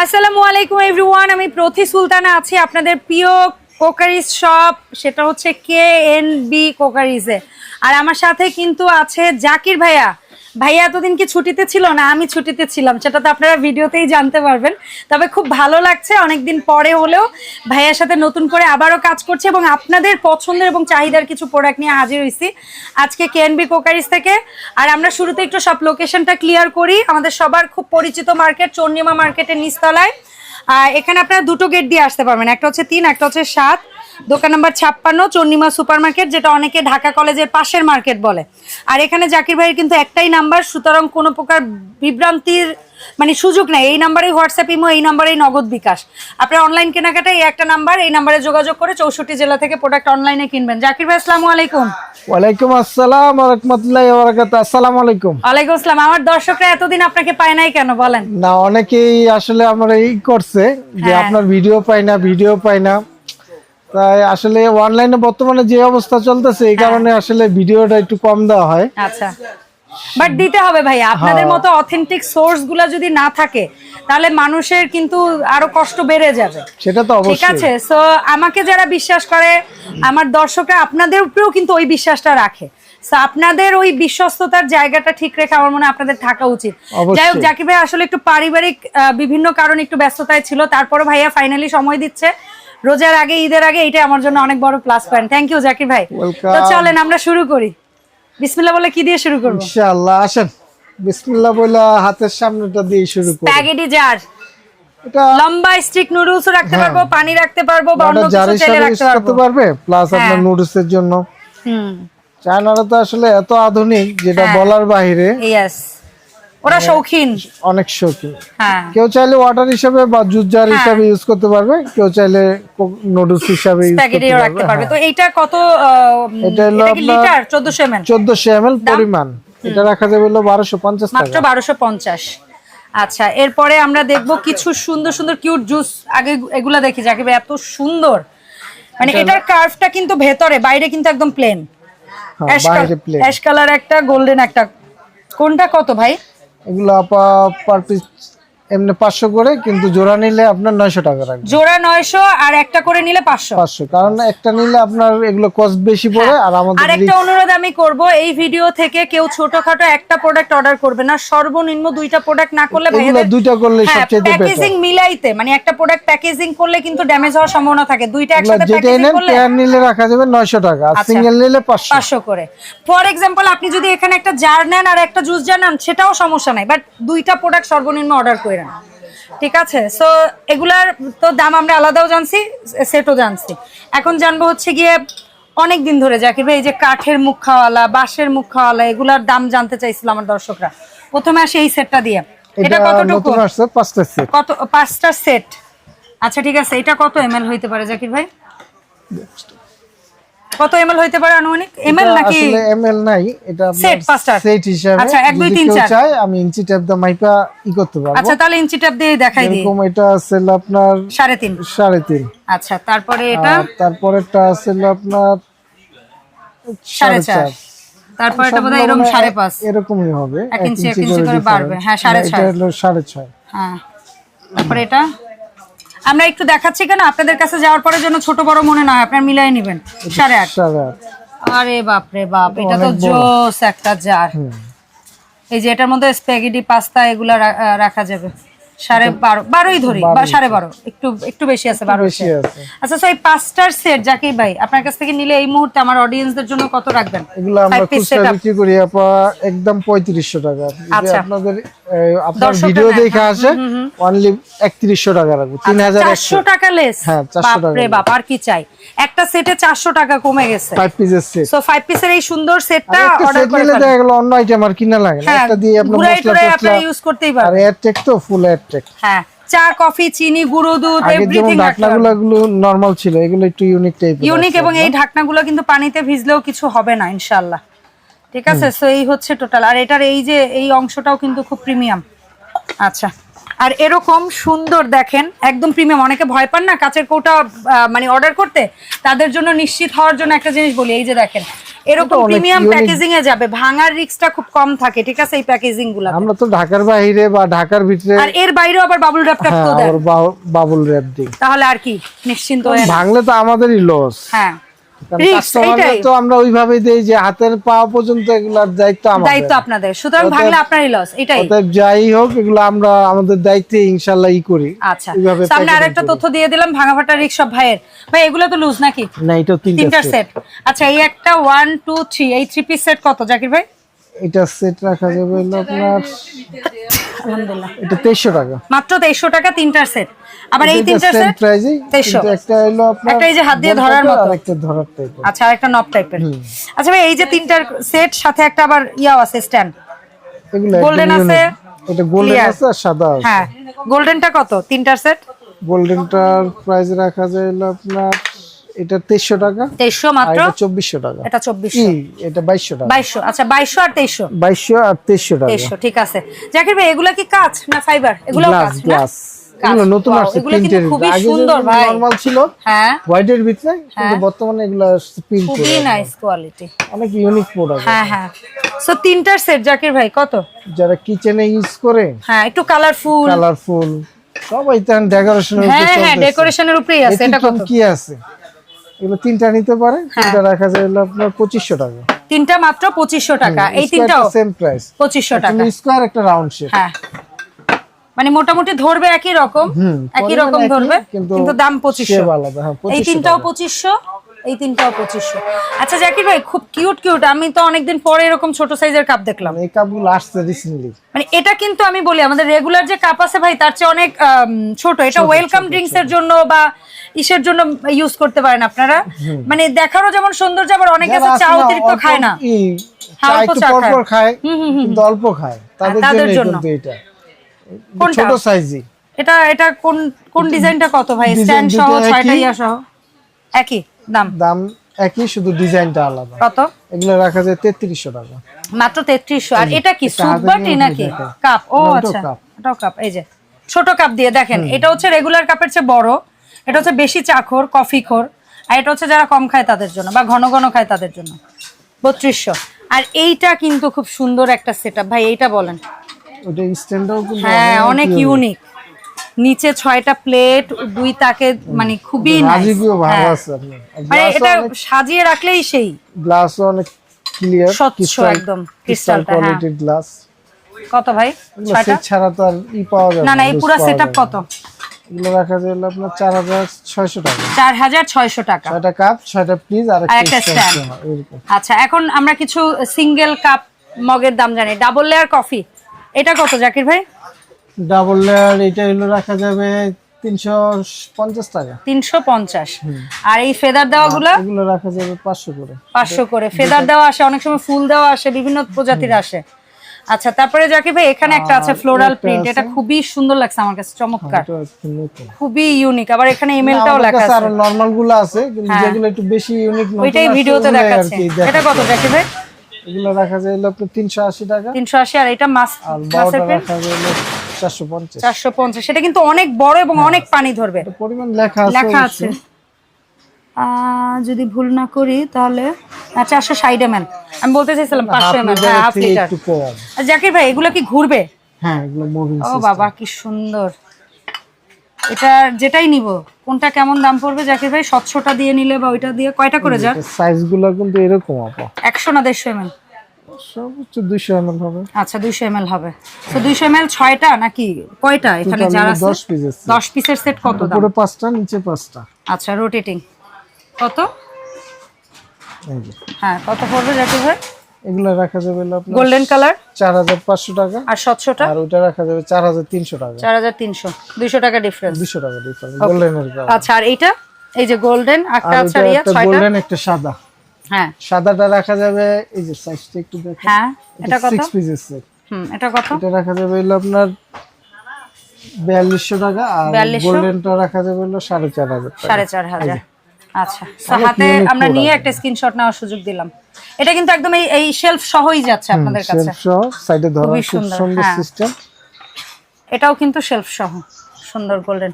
আসসালামু আলাইকুম এভরিওয়ান আমি প্রতি সুলতানা আছি আপনাদের প্রিয় কোকারিজ শপ। সেটা হচ্ছে কে এন বি কোকারিজে। আর আমার সাথে কিন্তু আছে জাকির ভাইয়া। ভাইয়া, এতদিন কি ছুটিতে ছিল না? আমি ছুটিতে ছিলাম। সেটা তো আপনারা ভিডিওতেই জানতে পারবেন। তবে খুব ভালো লাগছে অনেকদিন পরে হলেও ভাইয়ার সাথে নতুন করে আবারও কাজ করছে এবং আপনাদের পছন্দের এবং চাহিদার কিছু প্রোডাক্ট নিয়ে হাজির হয়েছি আজকে কেএনবি কোকারিজ থেকে। আর আমরা শুরুতে একটু সব লোকেশনটা ক্লিয়ার করি। আমাদের সবার খুব পরিচিত মার্কেট চন্ডিমা মার্কেটের নিচতলায়। এখানে আপনারা দুটো গেট দিয়ে আসতে পারবেন। একটা হচ্ছে তিন, একটা হচ্ছে সাত। দোকান নাম্বার ছাপ্পান্ন চন্ডিমা সুপার মার্কেট যেটা অনেকে ঢাকা কলেজের পাশের মার্কেট বলে। আর এখানে জাকির ভাইয়ের কিন্তু একটাই নাম্বার সুতরাং কোনো প্রকার বিভ্রান্তির মানে সুযোগ নেই। এই নাম্বারেই হোয়াটসঅ্যাপ ইমো এই নাম্বারেই নগদ বিকাশ। আপনার অনলাইন কেনাকাটা এই একটা নাম্বার এই নাম্বারে যোগাযোগ করে চৌষট্টি জেলা থেকে প্রোডাক্ট অনলাইনে কিনবেন। জাকির ভাই আসসালামু আলাইকুম। ওয়ালাইকুম আসসালাম রহমতুল্লাহ বারাকাত আসসালামু আলাইকুম। ওয়ালাইকুম আসসালাম। আমার দর্শকরা এতদিন আপনাকে পায় নাই কেন বলেন? না অনেকেই আসলে আমার এই করছে যে হ্যাঁ। আপনার ভিডিও পাই না ভিডিও পাই না। তাই আসলে অনলাইনে বর্তমানে যে অবস্থা চলতেছে হ্যাঁ। এই কারণে আসলে ভিডিওটা একটু কম দেওয়া হয়। আচ্ছা। বাট দিতে হবে ভাই আপনাদের মতো অথেন্টিক সোর্সগুলা যদি না থাকে তাহলে মানুষের কিন্তু আরও কষ্ট বেড়ে যাবে। সেটা তো ঠিক আছে সো আমাকে যারা বিশ্বাস করে আমার দর্শকরা আপনাদের উপরেও কিন্তু ওই বিশ্বাসটা রাখে। আপনাদের ওই বিশ্বস্ততার জায়গাটা ঠিক রেখে আমার মনে হয় আপনাদের থাকা উচিত। যাই হোক জাকির ভাই আসলে একটু পারিবারিক বিভিন্ন কারণে একটু ব্যস্ততায় ছিল তারপরে ভাইয়া ফাইনালি সময় দিচ্ছে। রোজার আগে ঈদের আগে এটা আমার জন্য অনেক বড় plus point thank you Zakir ভাই। তো চলেন আমরা শুরু করি। বিসমিল্লাহ বলে কি দিয়ে শুরু করব? ইনশাআল্লাহ আসেন। বিসমিল্লাহ বইলা হাতের সামনেটা দিয়ে শুরু করি। স্প্যাগেটি জার এটা লম্বা স্টিক নুডলস রাখতে হ্যাঁ। পারব পানি রাখতে পারব বা অন্য কিছু চাইলে রাখতে পারব। প্লাস আপনার হ্যাঁ। নুডলস এর জন্য। হুম। চায়নারা তো আসলে এত আধুনিক যেটা হ্যাঁ। বলার বাইরে। ইয়েস ওরা শৌখিন। অনেক শৌখিন। হ্যাঁ। কেউ চাইলে ওয়াটার হিসাবে বা জুস জার হ্যাঁ। হিসাবে ইউজ করতে পারবে কেউ চাইলে নুডলস হিসাবে ইউজ করতে রাখতে পারবে। তো এইটা কত এটা হলো লিটার 1400 ml চোদ্দশো এম এল পরিমাণ। এটা রাখা যাবে হলো বারোশো পঞ্চাশ মাত্র টাকা 1250 আচ্ছা এরপরে আমরা দেখব কিছু সুন্দর সুন্দর কিউট জুস আগে এগুলা দেখি যাকে এত সুন্দর। মানে এটার কার্ভটা কিন্তু ভেতরে বাইরে কিন্তু একদম প্লেন হ্যাঁ, অ্যাশ কালার একটা গোল্ডেন একটা। কোনটা কত ভাই? এগুলো আপা পার পিস এমনি পাঁচশো করে কিন্তু জোড়া নিলে আপনার নয়শো টাকা রাখবে জোড়া নয়শো আর একটা করে নিলে পাঁচশো। পাঁচশো কারণ একটা নিলে আপনার এগুলো কস্ট বেশি পড়ে আর আমাদের আর একটা অনুরোধ আমি করব এই ভিডিও থেকে কেউ ছোটখাটো একটা প্রোডাক্ট অর্ডার করবে না সর্বনিম্ন দুইটা প্রোডাক্ট না করলে দুইটা করলে হ্যাঁ সবচেয়ে প্যাকেজিং মিলাইতে মানে একটা প্রোডাক্ট প্যাকেজিং করলে কিন্তু ড্যামেজ হওয়ার সম্ভাবনা থাকে। দুইটা একসাথে প্যাকেজিং করলে পেয়ার নিলে রাখা যাবে নয়শো টাকা আর আচ্ছা। সিঙ্গেল নিলে পাঁচশো। পাঁচশো করে। ফর এক্সাম্পল আপনি যদি এখানে একটা জার নেন আর একটা জুস জার নেন সেটাও সমস্যা নাই বাট দুইটা প্রোডাক্ট সর্বনিম্ন অর্ডার করে নেন ঠিক আছে? সো এগুলার তো দাম আমরা আলাদাও জানছি সেটও জানছি। এখন জানব হচ্ছে গিয়ে অনেক দিন ধরে জাকির ভাই এই যে কাঠের মুখ খাওয়ালা বাঁশের মুখ খাওয়ালা এগুলার দাম জানতে চাইছিল আমার দর্শকরা। প্রথমে আসে এই সেটটা দিয়ে। এটা কতটুকু? পাঁচটা সেট কত পাঁচটা সেট আচ্ছা ঠিক আছে এটা কত এমএল হইতে পারে জাকির ভাই? কত এমএল হইতে পারে আনুমানিক? এমএল নাকি আসলে এমএল নাই এটা Set, পাঁচটার। সেট হিসাবে। আচ্ছা, এক, দুই, যদি তিন, কেউ চার। চায় আমি ইঞ্চি ট্যাপ দা মাইপা ই করতে পারব। আচ্ছা তাহলে ইঞ্চি ট্যাপ দিয়ে দেখাই দিই। এরকম এটা আছে আপনার সাড়ে তিন। সাড়ে তিন। আচ্ছা তারপরে এটা? তারপরেরটা আছে আপনার সাড়ে সাড়ে চার। চার। তারপরে এটা বোধহয় এরকম মনে হয় সাড়ে পাঁচ। এরকমই হবে এক এক ইঞ্চি, এক ইঞ্চি ইঞ্চি করে বাড়বে। হ্যাঁ, সাড়ে এটা হলো সাড়ে ছয়। হ্যাঁ। তারপরে এটা? আমরা একটু দেখাচ্ছি কেন? আপনাদের কাছে যাওয়ার পরে জন্য ছোট বড় মনে না হয় আপনার মিলাই নেবেন। সাড়ে আট। আরে বাপরে বাপ এটা তো জোস একটা জার। এই যে এটার মধ্যে স্প্যাগেটি পাস্তা এগুলা রাখা যাবে। সাড়ে বারো বারোই ধরি বা সাড়ে বারো। একটু একটু বেশি আছে বারো আচ্ছা তো এই পাঁচটার সেট জাকির ভাই আপনার কাছ থেকে নিলে এই মুহূর্তে আমার অডিয়েন্সদের জন্য কত রাখবেন? এগুলো আমরা খুচরা বিক্রি করি আপা একদম পঁয়ত্রিশশো টাকা। আচ্ছা। আপনাদের আপনার ভিডিও দেখে আসে অনলি একত্রিশশো টাকা রাখব তিন হাজার চারশো টাকা লেস হ্যাঁ, 400 টাকা বাপ আর কি চাই? একটা সেটে চারশো টাকা কমে গেছে। ফাইভ পিসের সেট সো ফাইভ পিসের এই সুন্দর সেটটা অর্ডার করে নিলে দেখা গেল অন্য আইটেম আর কিনা লাগে না। হ্যাঁ একটা দিয়ে আপনার মশলা টসলা ইউজ করতেই আর পারবেন এয়ার টেক তো ফুল এয়ার টেক হ্যাঁ চা কফি চিনি গুঁড়ো দুধ এভরিথিং ঢাকনাগুলো নরমাল ছিল এগুলো একটু ইউনিক ইউনিক এবং এই ঢাকনাগুলো কিন্তু পানিতে ভিজলেও কিছু হবে না ইনশাল্লাহ ঠিক আছে? সো এই হচ্ছে টোটাল আর এটার এই যে এই অংশটাও কিন্তু খুব প্রিমিয়াম আচ্ছা। আর এরকম সুন্দর দেখেন একদম প্রিমিয়াম অনেকে ভয় পান না কাচের কৌটা মানে অর্ডার করতে? তাদের জন্য নিশ্চিত হওয়ার জন্য একটা জিনিস বলি এই যে দেখেন। এরকম প্রিমিয়াম প্যাকেজিং এ যাবে। ভাঙার রিস্কটা খুব কম থাকে ঠিক আছে এই প্যাকেজিংগুলো আমরা তো ঢাকার বাইরে বা ঢাকার ভিতরে আর এর বাইরেও আবার বাবুল র্যাপ হ্যাঁ তো দেন। বাবুল র্যাপ দিই। তাহলে আর কি? নিশ্চিন্ত হয়ে ভাঙলে তো আমাদেরই লস হ্যাঁ। তো আমরা দেই যে হাতের পাওয়া পর্যন্ত এগুলার দায়িত্ব আমাদের। দায়িত্ব আপনাদের। সুতরাং ভাঙলে আপনারই লস এটাই। অতএব যাই হোক এগুলো আমরা আমাদের দায়িত্বে ইনশাল্লাহ ই করি। আচ্ছা। সামনে আরেকটা তথ্য দিয়ে দিলাম ভাঙা ফাটা সব ভাইয়ের। ভাই এগুলো তো লুজ নাকি? না এটা তিনটা সেট আচ্ছা এই একটা ওয়ান টু থ্রি এই থ্রি পিস সেট কত জাকির ভাই? এটা সেট রাখা যাবে আপনার আলহামদুলিল্লাহ। এটা তেইশশো টাকা। মাত্র তেইশশো টাকা তিনটার সেট আবার এই তিনটার সেট প্রাইজেই তেইশশো। একটা হলো আপনার একটা এই যে হাত দিয়ে ধরার মতো। একটা ধরার টাইপের আচ্ছা আর একটা নব টাইপের আচ্ছা ভাই এই যে তিনটার সেট সাথে একটা আবার ইয়াও আছে স্ট্যান্ড এগুলো Golden আছে, এটা গোল্ডেন আছে আর সাদা আছে। হ্যাঁ গোল্ডেনটা কত? তিনটার সেট গোল্ডেনটার প্রাইস রাখা যায় হলো আপনার এটা তেইশশো টাকা। তেইশশো মাত্র? এটা চব্বিশশো টাকা। এটা কি চব্বিশশো এটা বাইশশো টাকা। বাইশশো। আচ্ছা বাইশশো আর তেইশশো? বাইশশো আর তেইশশো টাকা। তেইশশো ঠিক আছে। জাকির ভাই এগুলা কি কাজ না ফাইবার? এগুলো কাজ না? এগুলো নতুন আসছে প্রিন্টের। আগে সুন্দর ভাই। নরমাল ছিল হ্যাঁ। হোয়াইটের ভিতরে কিন্তু বর্তমানে এগুলো প্রিন্টের খুবই নাইস কোয়ালিটি অনেক ইউনিক প্রোডাক্ট হ্যাঁ হ্যাঁ। সো তিনটার সেট জাকির ভাই কত? যারা কিচেনে ইউজ করে হ্যাঁ একটু কালারফুল কালারফুল সবাই ডেকোরেশনের হ্যাঁ হ্যাঁ ডেকোরেশনের উপরেই আছে এটা কত? হ্যাঁ। কি আছে? এগুলো তিনটা নিতে পারে তিনটা রাখা যায় আপনার পঁচিশশো টাকা। তিনটা মাত্র পঁচিশশো টাকা। এই তিনটাও সেম প্রাইস পঁচিশশো টাকা। স্কোয়ার একটা রাউন্ড শেপ হ্যাঁ। মানে মোটামুটি ধরবে একই রকম একই রকম ধরবে কিন্তু দাম পঁচিশশো। হ্যাঁ, এই তিনটাও পঁচিশশো এই তিনটাও পঁচিশশো। আচ্ছা জাকির ভাই খুব কিউট কিউট আমি তো অনেকদিন পরে এরকম ছোট সাইজের কাপ দেখলাম। এই কাপগুলো আসছে রিসেন্টলি মানে এটা কিন্তু আমি বলি আমাদের রেগুলার যে কাপ আছে ভাই তার চেয়ে অনেক ছোট। এটা ওয়েলকাম ড্রিঙ্কস এর জন্য বা ইসের জন্য ইউজ করতে পারেন আপনারা। মানে দেখারও যেমন সৌন্দর্য আবার অনেকে আছে চা অতিরিক্ত খায় না। খায়। অল্প খায়। তাদের জন্য। এটা। ছোট সাইজই এটা এটা কোন কোন ডিজাইনটা কত ভাই? স্ট্যান্ড সহ ছয়টা একই। ইয়া সহ? একই দাম? দাম একই শুধু ডিজাইনটা আলাদা। কত? এগুলো রাখা যায় তেত্রিশশো টাকা। মাত্র তেত্রিশশো। আর এটা কি বাটি নাকি? কাপ। ও আচ্ছা কাপ। এটাও কাপ। এই যে ছোট কাপ দিয়ে দেখেন। এটা হচ্ছে রেগুলার কাপের চেয়ে বড়। এটা হচ্ছে বেশি চাখর কফি খোর আর এটা হচ্ছে যারা কম খায় তাদের জন্য বা ঘন ঘন খায় তাদের জন্য। বত্রিশশো। আর এইটা কিন্তু খুব সুন্দর একটা সেট ভাই এইটা বলেন। হ্যাঁ অনেক ইউনিক নিচে ছয়টা প্লেট দুই তাকে মানে খুবই হ্যাঁ। মানে এটা সাজিয়ে রাখলেই সেই। গ্লাস অনেক ক্লিয়ার স্বচ্ছ একদম, ক্রিস্টাল ক্রিস্টালটা, হ্যাঁ। কোয়ালিটির গ্লাস কত ভাই? ছয়টা? ছাড়া তো আর ই পাওয়া যাবে না না এই পুরো পাওয়া সেট যাবে কত। এগুলো রাখা যায় আপনার চার হাজার ছয়শো টাকা। চার হাজার ছয়শো টাকা। ছয়টা কাপ ছয়টা প্লিজ আর একটা আচ্ছা এখন আমরা কিছু সিঙ্গেল কাপ মগের দাম জানি। ডাবল লেয়ার কফি এটা কত জাকির ভাই? ডাবল লেয়ার এটা হলো রাখা যাবে তিনশো পঞ্চাশ টাকা। তিনশো পঞ্চাশ। আর এই ফেদার দেওয়া গুলা এগুলো রাখা যাবে পাঁচশো করে। পাঁচশো করে। ফেদার দেওয়া আসে অনেক সময় ফুল দেওয়া আসে বিভিন্ন প্রজাতির আসে। আচ্ছা তারপরে জাকির ভাই এখানে একটা আছে ফ্লোরাল প্রিন্ট এটা খুবই সুন্দর লাগছে আমার কাছে চমৎকার। নতুন। খুবই ইউনিক আবার এখানে ইমেলটাও লেখা আছে। আরও নরমালগুলো আছে কিন্তু হ্যাঁ। যেগুলো একটু বেশি ইউনিক ওইটাই ভিডিওতে দেখাচ্ছে। এটা কত জাকির ভাই? এগুলো রাখা যায় হলো আপনার তিনশো আশি টাকা। তিনশো আশি আর এটা মাছ আর প্রিন্ট রাখা যায় হলো চারশো পঞ্চাশ। চারশো পঞ্চাশ সেটা কিন্তু অনেক বড় এবং অনেক পানি ধরবে। পরিমাণ লেখা আছে লেখা আছে। যদি ভুল না করি তাহলে চারশো ষাট এম আমি বলতে চাইছিলাম পাঁচশো এম হ্যাঁ হাফ লিটার। একটু কম। আর জাকির ভাই এগুলো কি ঘুরবে? হ্যাঁ এগুলো মুভিং ও বাবা কি সুন্দর। এটা যেটাই নিব কোনটা কেমন দাম পড়বে জাকির ভাই? স্বচ্ছটা দিয়ে নিলে বা ওইটা দিয়ে কয়টা করে যা সাইজগুলো কিন্তু এরকম আপা। একশো না দেড়শো এম সর্বোচ্চ দুইশো এমএল হবে। আচ্ছা দুইশো এম হবে। তো দুইশো এম ছয়টা নাকি কয়টা? এখানে যারা হলো দশ পিস পিসের সেট কত দাম? উপরে পাঁচটা নিচে পাঁচটা। আচ্ছা রোটেটিং কত? হ্যাঁ কত পড়বে জাকির ভাই? এগুলো রাখা যাবে আপনার গোল্ডেন কালার চার হাজার পাঁচশো টাকা। আর ওটা রাখা যাবে চার টাকা। চার হাজার তিনশো। দুইশো টাকা ডিফারেন্স দুশো টাকা ডিফারেন্স গোল্ডেনের আচ্ছা আর এইটা? এই যে গোল্ডেন একটা ছয়টা? গোল্ডেন একটা সাদা। হ্যাঁ। সাদাটা রাখা যাবে এই যে সাইজটা একটু দেখেন। হ্যাঁ এটা কত? সিক্স পিসের সেট হুম এটা কত? এটা রাখা যাবে হলো আপনার বিয়াল্লিশশো টাকা আর 4200 গোল্ডেনটা রাখা যাবে হলো সাড়ে চার হাজার টাকা। সাড়ে চার হাজার। আচ্ছা হাতে আমরা নিয়ে একটা স্ক্রিনশট নেওয়ার সুযোগ দিলাম। এটা কিন্তু একদম এই এই শেলফ সহই যাচ্ছে আপনাদের কাছে। শেলফ সহ সাইডে ধরা খুব সুন্দর, সুন্দর হ্যাঁ। সিস্টেম এটাও কিন্তু শেলফ সহ সুন্দর golden.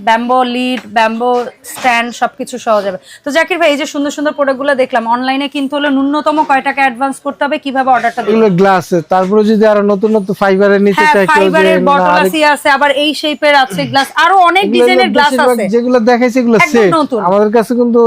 Bamboo lid bamboo stand সবকিছু সহ যাবে তো জাকির ভাই এই যে সুন্দর সুন্দর প্রোডাক্টগুলো দেখলাম অনলাইনে কিনতে হলে ন্যূনতম কয় টাকা অ্যাডভান্স করতে হবে? কীভাবে অর্ডারটা দিতে এগুলো গ্লাসের তারপরে যদি আরও নতুন নতুন ফাইবারের নিতে হ্যাঁ চাই কেউ ফাইবারের বটল আছে আছে আবার এই শেপের আছে গ্লাস আরও অনেক ডিজাইনের গ্লাস আছে। যেগুলো দেখাইছে এগুলো সেট আমাদের কাছে কিন্তু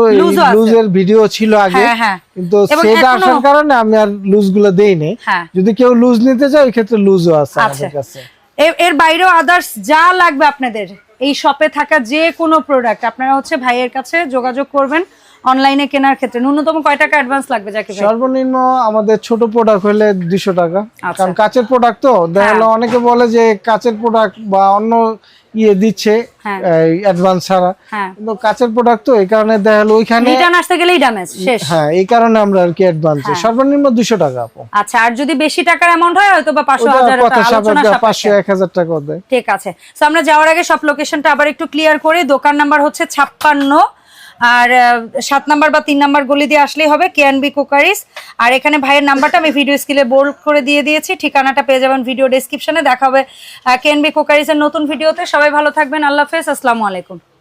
লুজের ভিডিও ছিল আগে। হ্যাঁ, হ্যাঁ। কিন্তু সেট আসার কারণে আমি আর লুজগুলো দেইনি। হ্যাঁ। যদি কেউ লুজ নিতে চায় ওই ক্ষেত্রে লুজও আছে আচ্ছা। আমাদের কাছে। এর- এর বাইরেও আদার্স যা লাগবে আপনাদের। এই শপে থাকা যে কোনো প্রোডাক্ট আপনারা হচ্ছে ভাইয়ের কাছে যোগাযোগ করবেন অনলাইনে কেনার ক্ষেত্রে। ন্যূনতম কয় টাকা অ্যাডভান্স লাগবে যাকে সর্বনিম্ন আমাদের ছোট প্রোডাক্ট হলে দুইশো টাকা। আচ্ছা। কারণ কাচের প্রোডাক্ট তো দেখা গেলো অনেকে বলে যে কাচের প্রোডাক্ট বা অন্য ইয়ে দিচ্ছে। অ্যাডভান্স ছাড়া। হ্যাঁ। কিন্তু কাচের প্রোডাক্ট তো এই কারণে দেখা গেলো ওইখানে রিটার্ন আসতে গেলেই ড্যামেজ শেষ। হ্যাঁ এই কারণে আমরা আর কি অ্যাডভান্স সর্বনিম্ন দুইশো টাকা আপু। আচ্ছা আর যদি বেশি টাকার অ্যামাউন্ট হয় হয়তো বা পাঁচশো ওটা হাজার টাকা আলোচনা এক হাজার টাকা দেয়। ঠিক আছে। তো আমরা যাওয়ার আগে সব লোকেশনটা আবার একটু ক্লিয়ার করি দোকান নাম্বার হচ্ছে ছাপ্পান্ন আর সাত নাম্বার বা তিন নাম্বার গলি দিয়ে আসলেই হবে কে বি কুকারিস। আর এখানে ভাইয়ের নাম্বারটা আমি ভিডিও স্কিলে বোল্ড করে দিয়ে দিয়েছি, ঠিকানাটা পেয়ে যাবেন ভিডিও ডেসক্রিপশনে দেখা হবে কে বি কুকারিসের নতুন ভিডিওতে। সবাই ভালো থাকবেন, আল্লাহ হাফেজ, আসসালামু আলাইকুম।